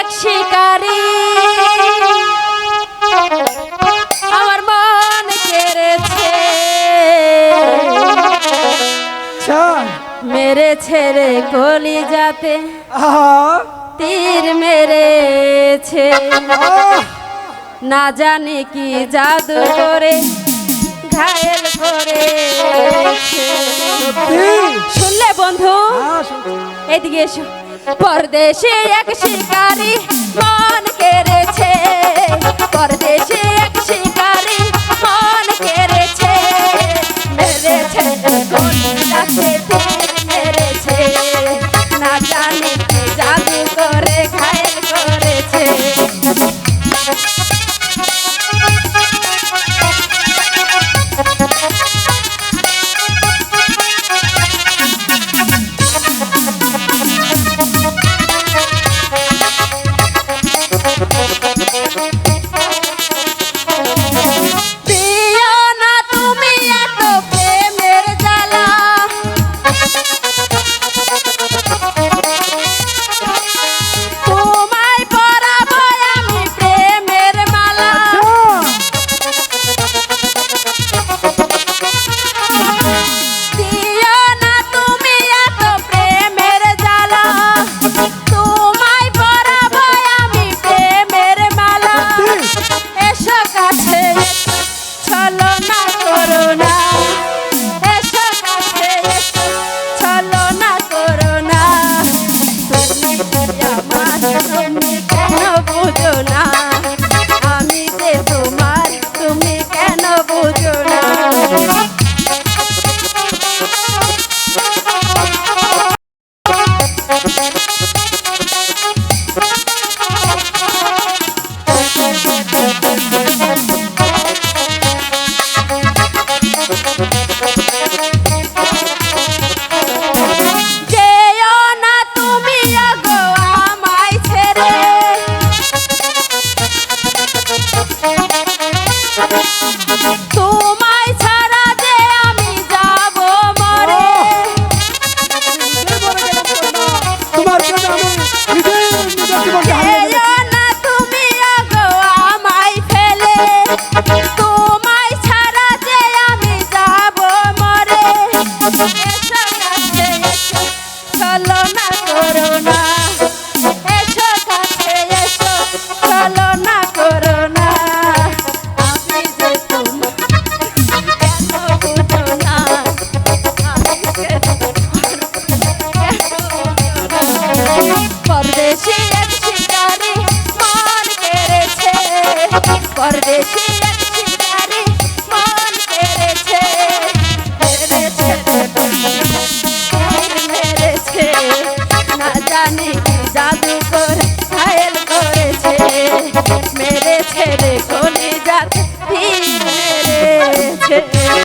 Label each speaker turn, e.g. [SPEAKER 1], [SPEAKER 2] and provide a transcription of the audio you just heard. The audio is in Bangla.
[SPEAKER 1] এক শিকারি। আমার মন কেড়েছে।
[SPEAKER 2] আচ্ছা
[SPEAKER 1] মেরেছে রে কলি যাতে তীর মেরেছে। না জানি কি জাদু করে ঘায়েল করে শুনলে বন্ধু? হ্যাঁ, এদিকে এসো। পরদেশে এক শিকারি মন কেড়েছে। পরদেশে এক শিকারি মন কেড়েছে। মেরেছে পরদেশি এক শিকারে মন কেড়েছে। পরদেশি এক শিকারে মন কেড়েছে। মেরেছে মেরেছে না জানি জাদু করে ঘায়েল করেছে।